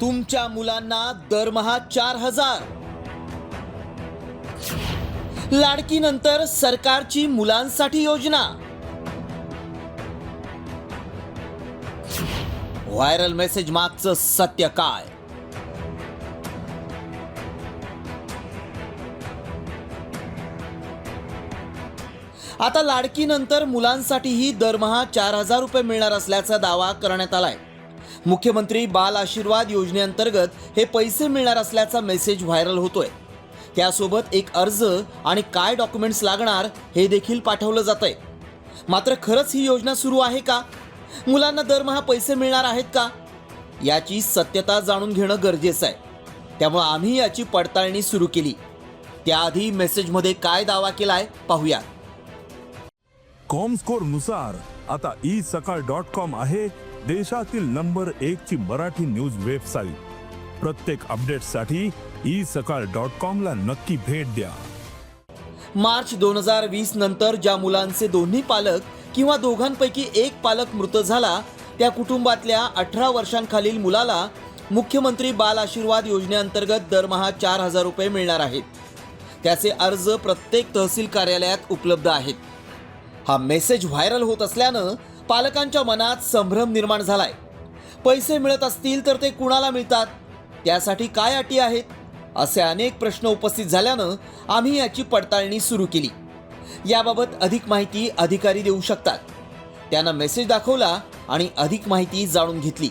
तुमच्या मुलांना दरमहा चार हजार. लाडकीनंतर सरकारची मुलांसाठी योजना. व्हायरल मेसेज मागचं सत्य काय? आता लाडकीनंतर मुलांसाठीही दरमहा चार हजार रुपये मिळणार असल्याचा दावा करण्यात आलाय. मुख्यमंत्री बाल आशीर्वाद योजनेअंतर्गत हे पैसे मिळणार असल्याचा मेसेज व्हायरल होतोय. त्यासोबत एक अर्ज आणि काय डॉक्युमेंट्स लागणार हे देखील पाठवलं जात आहे मात्र खरंच ही योजना सुरू आहे का? मुलांना दरमहा पैसे मिळणार आहेत का? याची सत्यता जाणून घेणं गरजेचं आहे. त्यामुळे आम्ही याची पडताळणी सुरू केली. त्याआधी मेसेजमध्ये काय दावा केलाय पाहूया. कॉम स्कोरनुसार आता ई सकाळ डॉट कॉम आहे देशातील नंबर एक ची मराठी न्यूज वेबसाईट. प्रत्येक अपडेटसाठी ई सकाळ डॉट कॉम ला नक्की भेट द्या. मार्च दोन हजार वीस नंतर ज्या मुलांचे दोन्ही पालक किंवा दोघांपैकी एक पालक मृत झाला त्या कुटुंबातल्या अठरा वर्षांखालील मुलाला मुख्यमंत्री बाल आशीर्वाद योजनेअंतर्गत दरमहा चार हजार रुपये मिळणार आहेत. त्याचे अर्ज प्रत्येक तहसील कार्यालयात उपलब्ध आहेत. हा मेसेज व्हायरल होत असल्यानं पालकांच्या मनात संभ्रम निर्माण झालाय. पैसे मिळत असतील तर ते कुणाला मिळतात? त्यासाठी काय अटी आहेत? असे अनेक प्रश्न उपस्थित झाल्यानं आम्ही याची पडताळणी सुरू केली. याबाबत अधिक माहिती अधिकारी देऊ शकतात. त्यांना मेसेज दाखवला आणि अधिक माहिती जाणून घेतली.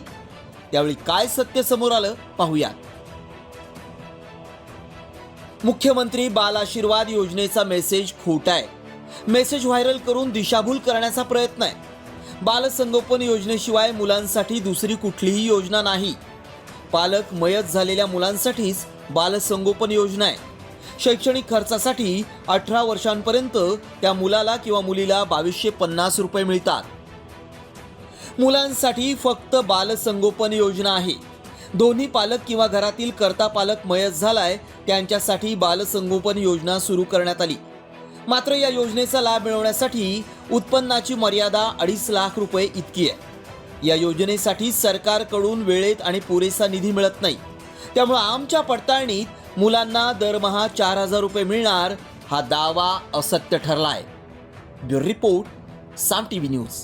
त्यावेळी काय सत्य समोर आलं पाहूया. मुख्यमंत्री बाल आशीर्वाद योजनेचा मेसेज खोटा आहे. मेसेज व्हायरल करून दिशाभूल करण्याचा प्रयत्न आहे. बालसंगोपन योजनेशिवाय मुलांसाठी दुसरी कुठलीही योजना नाही. पालक मयत झालेल्या मुलांसाठीच बालसंगोपन योजना आहे. शैक्षणिक खर्चासाठी अठरा वर्षांपर्यंत त्या मुलाला किंवा मुलीला बावीसशे पन्नास रुपये मिळतात. मुलांसाठी फक्त बालसंगोपन योजना आहे. दोन्ही पालक किंवा घरातील कर्ता पालक मयत झालाय त्यांच्यासाठी बालसंगोपन योजना सुरू करण्यात आली. मात्र या योजनेचा लाभ मिळवण्यासाठी उत्पन्नाची मर्यादा अडीच लाख रुपये इतकी आहे. या योजनेसाठी सरकारकडून वेळेत आणि पुरेसा निधी मिळत नाही. त्यामुळे आमच्या पडताळणीत मुलांना दरमहा चार हजार रुपये मिळणार हा दावा असत्य ठरला आहे bureau report Saam T V news.